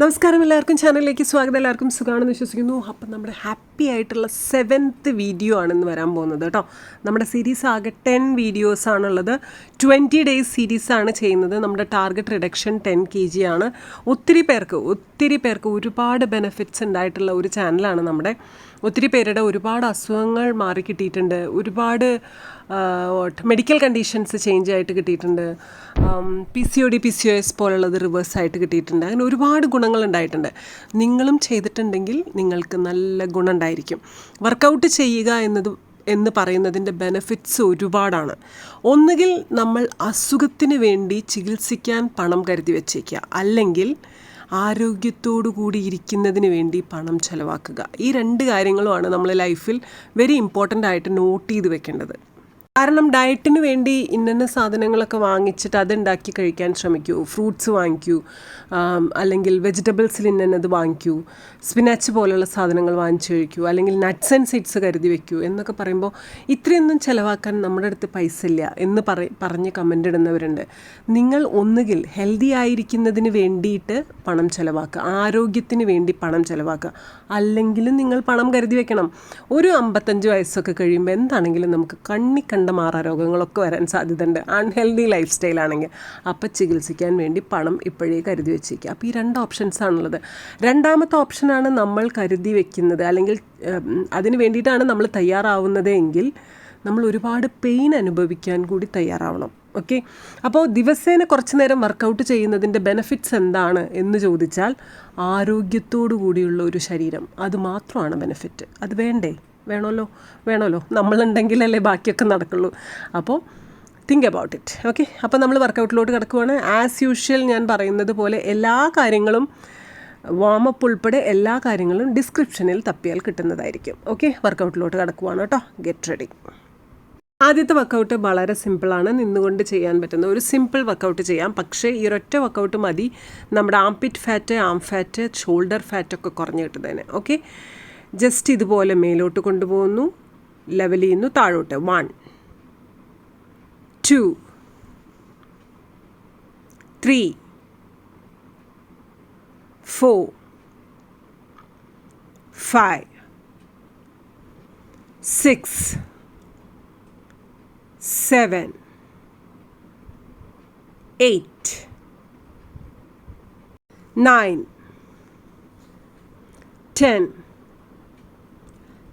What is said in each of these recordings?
നമസ്കാരം എല്ലാവർക്കും. ചാനലിലേക്ക് സ്വാഗതം. എല്ലാവർക്കും സുഖമാണെന്ന് വിശ്വസിക്കുന്നു. അപ്പം നമ്മുടെ ഹാപ്പി ആയിട്ടുള്ള സെവൻത്ത് വീഡിയോ ആണെന്ന് വരാൻ പോകുന്നത് കേട്ടോ. നമ്മുടെ സീരീസ് ആകെ ടെൻ വീഡിയോസ് ആണുള്ളത്. ട്വന്റി ഡേയ്സ് സീരീസ് ആണ് ചെയ്യുന്നത്. നമ്മുടെ target reduction ten K G ആണ്. ഒത്തിരി പേർക്ക് ഒത്തിരി പേർക്ക് ഒരുപാട് ബെനിഫിറ്റ്സ് ഉണ്ടായിട്ടുള്ള ഒരു ചാനലാണ് നമ്മുടെ ഒത്തിരി പേരുടെ ഒരുപാട് അസുഖങ്ങൾ മാറി കിട്ടിയിട്ടുണ്ട്. ഒരുപാട് മെഡിക്കൽ കണ്ടീഷൻസ് ചേഞ്ച് ആയിട്ട് കിട്ടിയിട്ടുണ്ട്. P C O D P C O S പോലുള്ളത് reverse ആയിട്ട് കിട്ടിയിട്ടുണ്ട്. അങ്ങനെ ഒരുപാട് ഗുണങ്ങൾ ഉണ്ടായിട്ടുണ്ട്. നിങ്ങളും ചെയ്തിട്ടുണ്ടെങ്കിൽ നിങ്ങൾക്ക് നല്ല ഗുണം ഉണ്ടായിരിക്കും. വർക്കൗട്ട് ചെയ്യുക എന്നത് എന്ന് പറയുന്നതിന്റെ ബെനഫിറ്റ്സ് ഒരുപാടാണ്. ഒന്നുകിൽ നമ്മൾ അസുഖത്തിന് വേണ്ടി ചികിത്സിക്കാൻ പണം കരുതി വെച്ചേക്കുക. അല്ലെങ്കിൽ ആരോഗ്യത്തോടു കൂടി ഇരിക്കുന്നതിന് വേണ്ടി പണം ചെലവാക്കുക. ഈ രണ്ട് കാര്യങ്ങളുമാണ് നമ്മൾ ലൈഫിൽ വെരി ഇമ്പോർട്ടന്റ് ആയിട്ട് നോട്ട് ചെയ്ത് വെക്കേണ്ടത്. കാരണം ഡയറ്റിന് വേണ്ടി ഇന്ന സാധനങ്ങളൊക്കെ വാങ്ങിച്ചിട്ട് അതുണ്ടാക്കി കഴിക്കാൻ ശ്രമിക്കൂ. ഫ്രൂട്ട്സ് വാങ്ങിക്കൂ. അല്ലെങ്കിൽ വെജിറ്റബിൾസിൽ ഇന്നത് വാങ്ങിക്കൂ. സ്പിനാച്ച് പോലുള്ള സാധനങ്ങൾ വാങ്ങിച്ചു കഴിക്കൂ. അല്ലെങ്കിൽ നട്ട്സ് ആൻഡ് സീഡ്സ് കരുതി വെക്കൂ എന്നൊക്കെ പറയുമ്പോൾ ഇത്രയൊന്നും ചിലവാക്കാൻ നമ്മുടെ അടുത്ത് പൈസ ഇല്ല എന്ന് പറ പറഞ്ഞ് കമന്റ് ഇടുന്നവരുണ്ട്. നിങ്ങൾ ഒന്നുകിൽ ഹെൽത്തി ആയിരിക്കുന്നതിന് വേണ്ടിയിട്ട് പണം ചിലവാക്കുക. ആരോഗ്യത്തിന് വേണ്ടി പണം ചിലവാക്കുക. അല്ലെങ്കിലും നിങ്ങൾ പണം കരുതി വെക്കണം. ഒരു അമ്പത്തഞ്ച് വയസ്സൊക്കെ കഴിയുമ്പോൾ എന്താണെങ്കിലും നമുക്ക് കണ്ണി കണ്ട മാറാരോഗങ്ങളൊക്കെ വരാൻ സാധ്യതയുണ്ട്. അൺഹെൽതി ലൈഫ് സ്റ്റൈലാണെങ്കിൽ അപ്പോൾ ചികിത്സിക്കാൻ വേണ്ടി പണം ഇപ്പോഴേ കരുതി വെച്ചേക്കുക അപ്പോൾ ഈ രണ്ട് ഓപ്ഷൻസ് ആണുള്ളത്. രണ്ടാമത്തെ ഓപ്ഷനാണ് നമ്മൾ കരുതി വെക്കുന്നത്. അല്ലെങ്കിൽ അതിന് വേണ്ടിയിട്ടാണ് നമ്മൾ തയ്യാറാവുന്നത് എങ്കിൽ നമ്മൾ ഒരുപാട് പെയിൻ അനുഭവിക്കാൻ കൂടി തയ്യാറാവണം. ഓക്കെ അപ്പോൾ ദിവസേന കുറച്ച് നേരം വർക്കൗട്ട് ചെയ്യുന്നതിന്റെ ബെനഫിറ്റ്സ് എന്താണ് എന്ന് ചോദിച്ചാൽ ആരോഗ്യത്തോടു കൂടിയുള്ള ഒരു ശരീരം. അത് മാത്രമാണ് ബെനിഫിറ്റ് അത് വേണ്ടേ? വേണമല്ലോ വേണമല്ലോ നമ്മളുണ്ടെങ്കിലല്ലേ ബാക്കിയൊക്കെ നടക്കുള്ളൂ. അപ്പോൾ തിങ്ക് അബൌട്ട് ഇറ്റ് ഓക്കെ അപ്പോൾ നമ്മൾ വർക്കൗട്ടിലോട്ട് കിടക്കുവാണ്. ആസ് യൂഷ്വൽ ഞാൻ പറയുന്നത് പോലെ എല്ലാ കാര്യങ്ങളും വാമപ്പ് ഉൾപ്പെടെ എല്ലാ കാര്യങ്ങളും ഡിസ്ക്രിപ്ഷനിൽ തപ്പിയാൽ കിട്ടുന്നതായിരിക്കും. ഓക്കെ വർക്കൗട്ടിലോട്ട് കിടക്കുവാണ് കേട്ടോ. ഗെറ്റ് റെഡി ആദ്യത്തെ വർക്കൗട്ട് വളരെ സിമ്പിളാണ് നിന്നുകൊണ്ട് ചെയ്യാൻ പറ്റുന്ന ഒരു സിമ്പിൾ വർക്കൗട്ട് ചെയ്യാം. പക്ഷേ ഈ ഒരൊറ്റ വർക്കൗട്ട് മതി. നമ്മുടെ armpit fat arm fat shoulder fat ഒക്കെ കുറഞ്ഞു കിട്ടുന്നതിന്. ഓക്കെ ജസ്റ്റ് ഇതുപോലെ മേലോട്ട് കൊണ്ടുപോകുന്നു. ലെവൽ ചെയ്യുന്നു. താഴോട്ട്. One two three four five six seven eight nine ten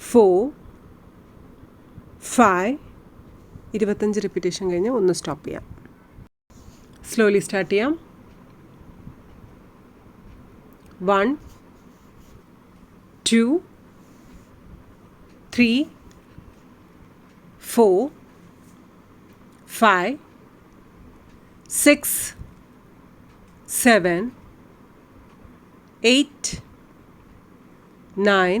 four five ഇരുപത്തഞ്ച് റിപ്പീറ്റേഷൻ കഴിഞ്ഞ് ഒന്ന് സ്റ്റോപ്പ് ചെയ്യാം. സ്ലോലി സ്റ്റാർട്ട് ചെയ്യാം. One two three four five six seven eight nine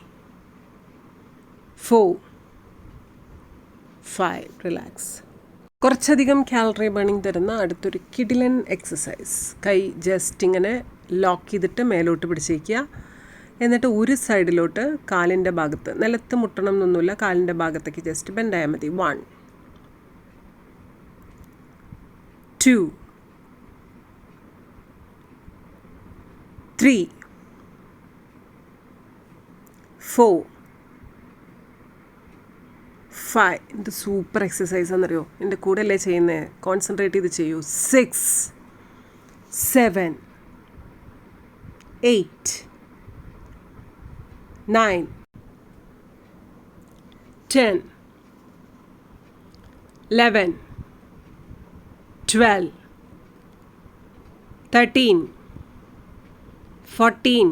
4 5 relax കുറച്ചധികം കാലറി ബേണിംഗ് തരുന്ന അടുത്തൊരു കിഡിലൻ എക്സസൈസ് കൈ ജസ്റ്റ് ഇങ്ങനെ ലോക്ക് ചെയ്തിട്ട് മേലോട്ട് പിടിച്ചേക്കുക. എന്നിട്ട് ഒരു സൈഡിലോട്ട് കാലിന്റെ ഭാഗത്ത് നിലത്ത് മുട്ടണം എന്നൊന്നുമില്ല. കാലിന്റെ ഭാഗത്തേക്ക് ജസ്റ്റ് ബെൻഡായാൽ മതി. One two three four, five ഇത് സൂപ്പർ എക്സസൈസ് എന്നറിയോ എന്റെ കൂടെ അല്ലേ ചെയ്യുന്നത് കോൺസെൻട്രേറ്റ് ചെയ്ത് ചെയ്യൂ. Six seven eight nine ten eleven twelve thirteen fourteen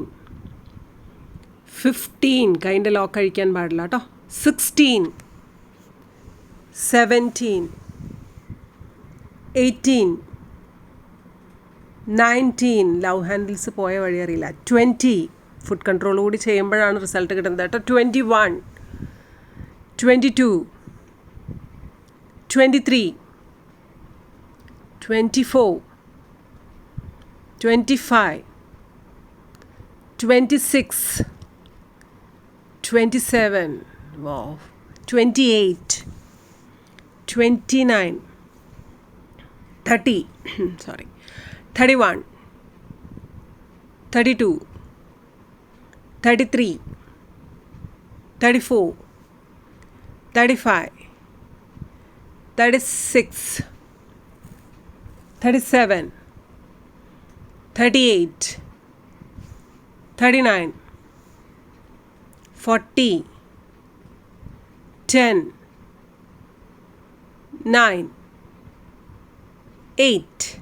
fifteen കൈന്റെ lock കഴിക്കാൻ പാടില്ല കേട്ടോ. Sixteen seventeen eighteen nineteen love handles പോയ വഴി അറിയില്ല. ട്വന്റി ഫുഡ് കൺട്രോൾ കൂടി ചെയ്യുമ്പോഴാണ് റിസൾട്ട് കിട്ടുന്നത് കേട്ടോ. Twenty one twenty two twenty three twenty four twenty five twenty six twenty seven wow twenty eight 29 30 sorry. 31 32 33 34 35 36 37 38 39 40 10 9 8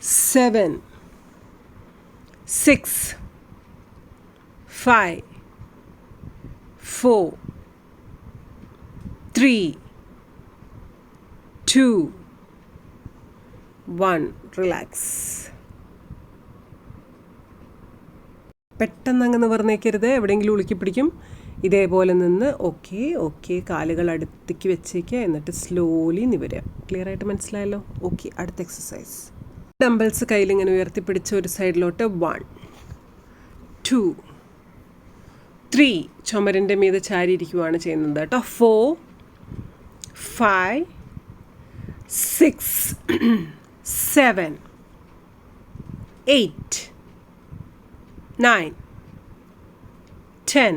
seven, six, five, four, three, two, one. Relax. പെട്ടെന്ന് അങ്ങ് നിവർന്നേക്കരുത്. എവിടെയെങ്കിലും ഉളുക്കി പിടിക്കും ഇതേപോലെ നിന്ന് ഓക്കെ ഓക്കെ കാലുകൾ അടുത്തേക്ക് വെച്ചേക്കുക എന്നിട്ട് സ്ലോലി നിവരുക. ക്ലിയർ ആയിട്ട് മനസ്സിലായല്ലോ? ഓക്കെ അടുത്ത എക്സസൈസ് ഡംബിൾസ് കയ്യിൽ ഇങ്ങനെ ഉയർത്തിപ്പിടിച്ച് ഒരു സൈഡിലോട്ട് വൺ ടു ത്രീ ചുമരിന്റെ മീത് ചാരിയിരിക്കുവാണ് ചെയ്യുന്നത് കേട്ടോ. Four five six seven eight nine ten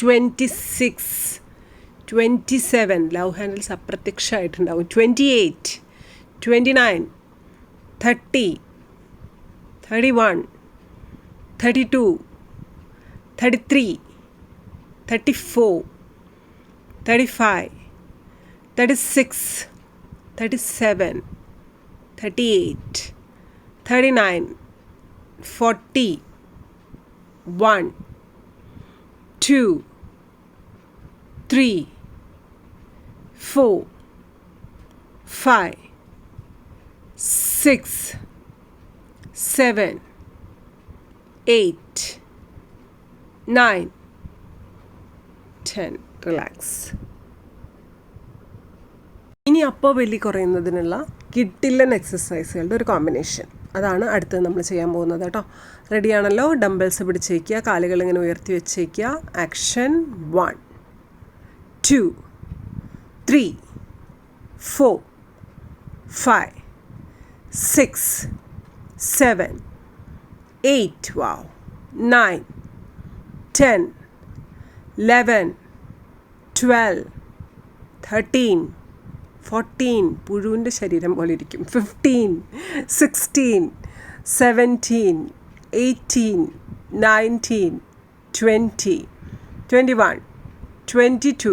Twenty four five six twenty seven love handles അപ്രത്യക്ഷമായിട്ടുണ്ടാവും twenty eight twenty nine thirty, thirty-one, thirty-two, thirty-three, thirty-four, thirty-five, thirty-six, thirty-seven, thirty-eight, thirty-nine, forty, one, two, three, four, five, six, seven, eight, nine, ten. Relax ഇനി അപ്പോൾ വെല്ലി കുറയുന്നതിനുള്ള കിട്ടില്ലൻ എക്സസൈസുകളുടെ ഒരു combination അതാണ് അടുത്തത് നമ്മൾ ചെയ്യാൻ പോകുന്നത് കേട്ടോ. റെഡിയാണല്ലോ ഡംബിൾസ് പിടിച്ചേക്കുക. കാലുകൾ ഇങ്ങനെ ഉയർത്തി വെച്ചേക്കുക. Action one two three four five six, seven, eight, wow, nine, ten, eleven, twelve, thirteen, fourteen പുഴുവിന്റെ ശരീരം പോലെ ഇരിക്കും. Fifteen sixteen seventeen eighteen nineteen twenty twenty one twenty two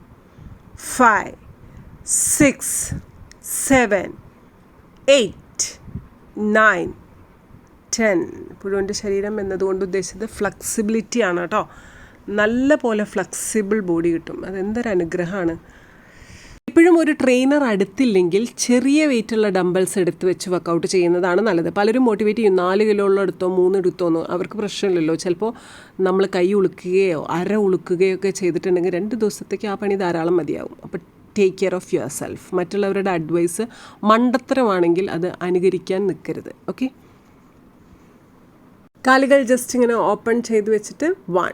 5, 6, 7, 8, nine ten പുഴുവിന്റെ ശരീരം എന്നതുകൊണ്ട് ഉദ്ദേശിച്ചത് ഫ്ലെക്സിബിലിറ്റി ആണ് കേട്ടോ. നല്ല പോലെ ഫ്ലെക്സിബിൾ ബോഡി കിട്ടും. അതെന്തൊരു അനുഗ്രഹമാണ്. ഇപ്പോഴും ഒരു ട്രെയിനർ അടുത്തില്ലെങ്കിൽ ചെറിയ വെയിറ്റുള്ള ഡംബൽസ് എടുത്ത് വെച്ച് വർക്കൗട്ട് ചെയ്യുന്നതാണ് നല്ലത്. പലരും മോട്ടിവേറ്റ് ചെയ്യും നാല് കിലോ ഉള്ള എടുത്തോ മൂന്ന് എടുത്തോ എന്ന്. അവർക്ക് പ്രശ്നമില്ലല്ലോ. ചിലപ്പോൾ നമ്മൾ കൈ ഉളുക്കുകയോ അര ഉളുക്കുകയോ ഒക്കെ ചെയ്തിട്ടുണ്ടെങ്കിൽ രണ്ട് ദിവസത്തേക്ക് ആ പണി ധാരാളം മതിയാവും. അപ്പോൾ take care of yourself മറ്റുള്ളവരുടെ അഡ്വൈസ് മണ്ടത്തരമാണെങ്കിൽ അത് അനുകരിക്കാൻ നിൽക്കരുത്. ഓക്കെ കാലുകൾ ജസ്റ്റ് ഇങ്ങനെ ഓപ്പൺ ചെയ്ത് വെച്ചിട്ട് one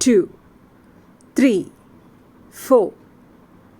two three four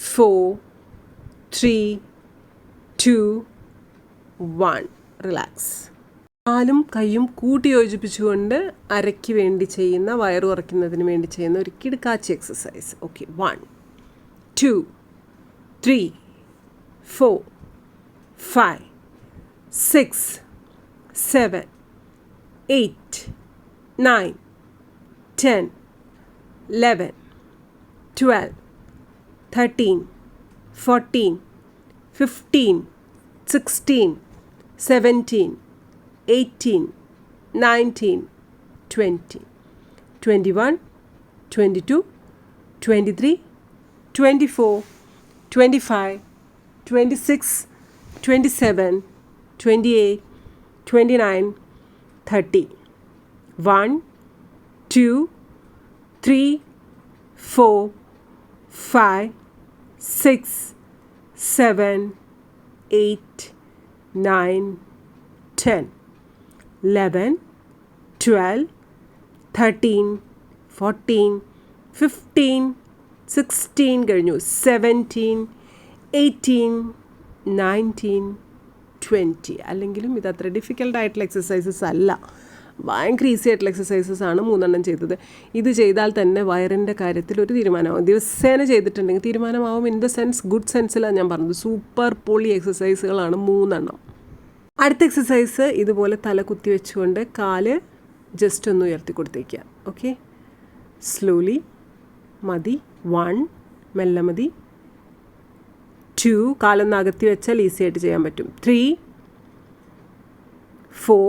four three two one relax കാലും കൈയും കൂട്ടി യോജിപ്പിച്ചുകൊണ്ട് അരയ്ക്ക് വേണ്ടി ചെയ്യുന്ന വയറ് കുറയ്ക്കുന്നതിന് വേണ്ടി ചെയ്യുന്ന ഒരു കിടുക്കാച്ചി exercise okay one two three four five six seven eight nine ten eleven twelve thirteen, fourteen, fifteen, sixteen, seventeen, eighteen, nineteen, twenty, twenty-one, twenty-two, twenty-three, twenty-four, twenty-five, twenty-six, twenty-seven, twenty-eight, twenty-nine, thirty. One, two, three, four, five, eight seven, eight, nine, ten, eleven, twelve, thirteen, fourteen, fifteen, sixteen കഴിഞ്ഞു. Seventeen eighteen nineteen twenty അല്ലെങ്കിലും ഇത് അത്ര ഡിഫിക്കൽട്ടായിട്ടുള്ള exercises അല്ല. ഭയങ്കര easy ആയിട്ടുള്ള exercises ആണ് മൂന്നെണ്ണം ചെയ്തത്. ഇത് ചെയ്താൽ തന്നെ വയറിന്റെ കാര്യത്തിൽ ഒരു തീരുമാനമാവും. ദിവസേന ചെയ്തിട്ടുണ്ടെങ്കിൽ തീരുമാനമാവും. ഇൻ ദ സെൻസ് ഗുഡ് സെൻസിലാണ് ഞാൻ പറഞ്ഞത്. സൂപ്പർ പൊളി എക്സസൈസുകളാണ് മൂന്നെണ്ണം. അടുത്ത എക്സസൈസ് ഇതുപോലെ തല കുത്തി വെച്ചുകൊണ്ട് കാൽ ജസ്റ്റ് ഒന്ന് ഉയർത്തി കൊടുത്തേക്കുക ഓക്കെ സ്ലോലി മതി. വൺ മെല്ലെ മതി. ടു കാലൊന്ന് അകത്തി വെച്ചാൽ ഈസി ആയിട്ട് ചെയ്യാൻ പറ്റും. Three four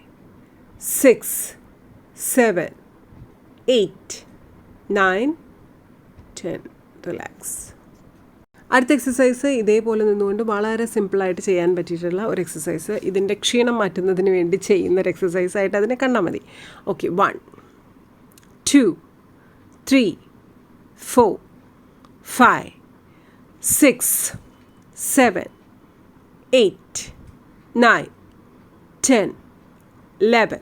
six, seven, eight, nine, ten. Relax. അടുത്ത എക്സസൈസ് ഇതേപോലെ നിന്നുകൊണ്ട് വളരെ സിമ്പിളായിട്ട് ചെയ്യാൻ പറ്റിയിട്ടുള്ള ഒരു എക്സസൈസ് ഇതിന്റെ ക്ഷീണം മാറ്റുന്നതിന് വേണ്ടി ചെയ്യുന്ന ഒരു എക്സസൈസ് ആയിട്ട് അതിനെ കണ്ടാൽ മതി okay one two three four five six seven eight nine ten eleven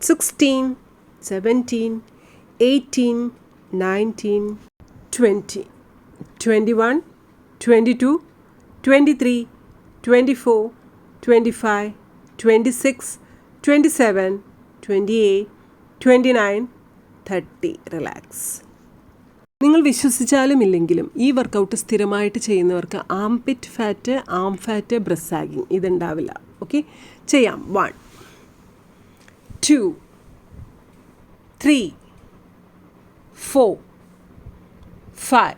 16, 17, 18, 19, 20, 21, 22, 23, 24, 25, 26, 27, 28, 29, 30. Relax നിങ്ങൾ വിശ്വസിച്ചാലും ഇല്ലെങ്കിലും ഈ വർക്കൗട്ട് സ്ഥിരമായിട്ട് ചെയ്യുന്നവർക്ക് armpit fat arm fat breast sagging ഇതുണ്ടാവില്ല. Okay ചെയ്യാം. One two, three, four, five,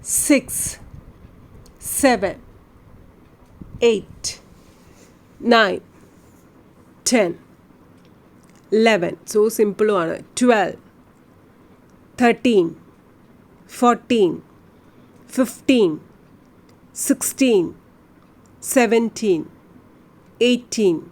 six, seven, eight, nine, ten, eleven. So simple one. Twelve, thirteen, fourteen, fifteen, sixteen, seventeen, eighteen.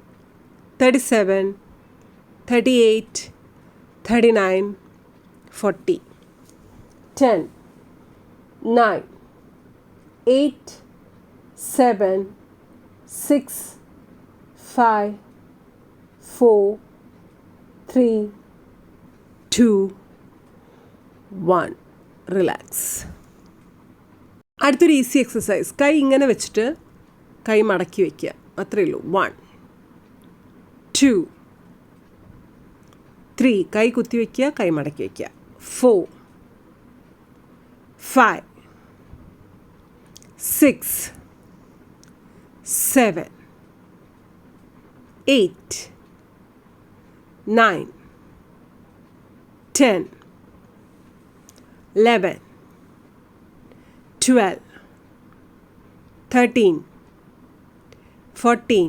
thirty seven thirty eight thirty nine forty ten nine eight seven six five four three two one relax അടുത്തൊരു easy exercise കൈ ഇങ്ങനെ വെച്ചിട്ട് കൈ മടക്കി വയ്ക്കുക അത്രയേ ഉള്ളൂ. One two three കൈ കുത്തി വയ്ക്കുക കൈ മടക്കി വയ്ക്കുക four five six seven eight nine ten eleven twelve thirteen fourteen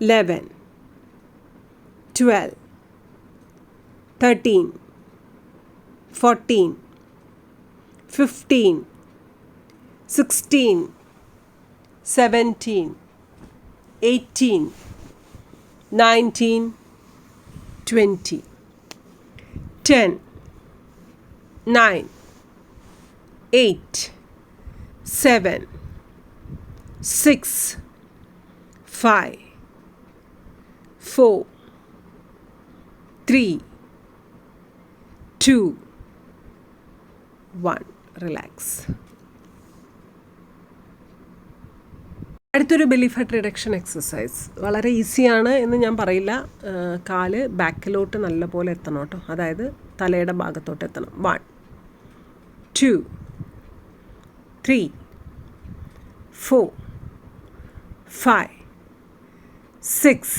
11 12 13 14 15 16 17 18 19 20 10 9 8 7 6 5 four three two one relax അടുത്തൊരു ബെലി ഫാറ്റ് റിഡക്ഷൻ എക്സസൈസ് വളരെ ഈസിയാണ് എന്ന് ഞാൻ പറയില്ല. കാൽ ബാക്കിലോട്ട് നല്ലപോലെ എത്തണം കേട്ടോ. അതായത് തലയുടെ ഭാഗത്തോട്ട് എത്തണം. One two three four five six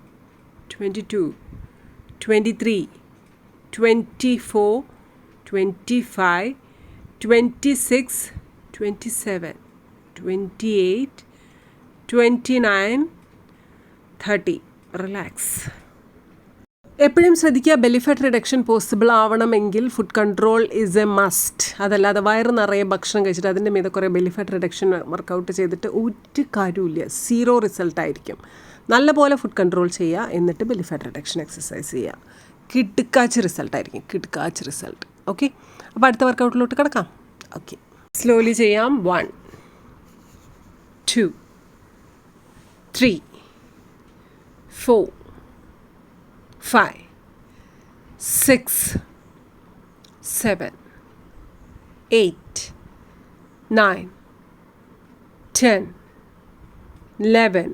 Relax എപ്പോഴും ശ്രദ്ധിക്കുക ബെലിഫാറ്റ് റിഡക്ഷൻ പോസിബിൾ ആവണമെങ്കിൽ food control is a must അതല്ലാതെ വയറ് നിറയെ ഭക്ഷണം കഴിച്ചിട്ട് അതിന്റെ മീതെ കുറേ ബെലിഫാറ്റ് റിഡക്ഷൻ വർക്കൗട്ട് ചെയ്തിട്ട് ഒരു കാര്യമില്ല സീറോ റിസൾട്ട് ആയിരിക്കും. നല്ലപോലെ ഫുഡ് കൺട്രോൾ ചെയ്യുക എന്നിട്ട് ബെലി ഫാറ്റ് റിഡക്ഷൻ എക്സസൈസ് ചെയ്യുക. റിസൾട്ട് റിസൾട്ടായിരിക്കും കിടുക്കാച്ച് റിസൾട്ട് ഓക്കെ അപ്പോൾ അടുത്ത വർക്കൗട്ടിലോട്ട് കിടക്കാം. ഓക്കെ സ്ലോലി ചെയ്യാം. One two three four five six seven eight nine ten eleven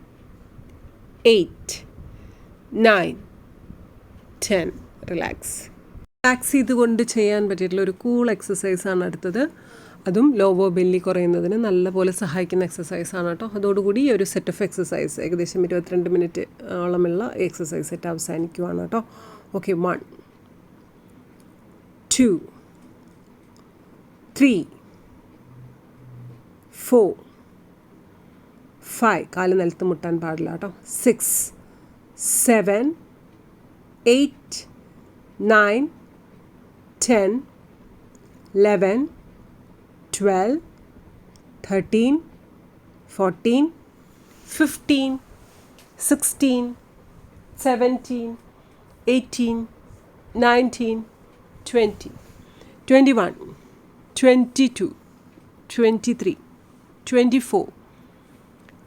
8 9 10 relax relax ചെയ്തുകൊണ്ട് ചെയ്യാൻ പറ്റിയിട്ടുള്ള ഒരു കൂൾ എക്സസൈസാണ് അടുത്തത്. അതും ലോവോ ബെല്ലി കുറയുന്നതിന് നല്ലപോലെ സഹായിക്കുന്ന എക്സസൈസാണ് കേട്ടോ. അതോടുകൂടി ഈ ഒരു സെറ്റ് ഓഫ് എക്സസൈസ് ഏകദേശം ഇരുപത്തിരണ്ട് മിനിറ്റ് ഓളമുള്ള എക്സസൈസ് സെറ്റ് അവസാനിക്കുവാണ് കേട്ടോ. Okay one two three four five കാൽ നിലത്ത് മുട്ടാൻ പാടില്ല കേട്ടോ. Six seven eight nine ten eleven 12, 13, 14, 15, 16, 17, 18, 19, 20, 21, 22, 23, 24,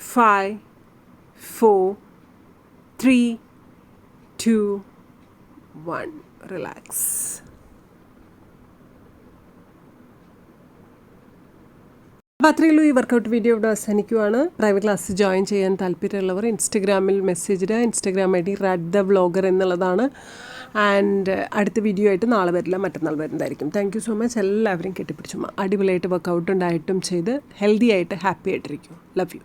5, 4, 3, 2, 1. Relax. അപ്പോൾ അത്രയേ ഉള്ളൂ ഈ വർക്കൗട്ട് വീഡിയോ ഇവിടെ അവസാനിക്കുവാണ്. പ്രൈവറ്റ് ക്ലാസ് ജോയിൻ ചെയ്യാൻ താല്പര്യമുള്ളവർ ഇൻസ്റ്റഗ്രാമിൽ മെസ്സേജ് ഇടുക. Instagram I D Rad the vlogger എന്നുള്ളതാണ്. ആൻഡ് അടുത്ത വീഡിയോ ആയിട്ട് നാളെ വരില്ല. മറ്റന്നാൾ വരുന്നതായിരിക്കും. താങ്ക് യു സോ മച്ച് എല്ലാവരും കെട്ടിപ്പിടിച്ചു അടിപൊളിയായിട്ട് വർക്കൗട്ട് ഉണ്ടായിട്ടും ചെയ്ത് ഹെൽത്തി ആയിട്ട് ഹാപ്പി ആയിട്ടിരിക്കും. Love you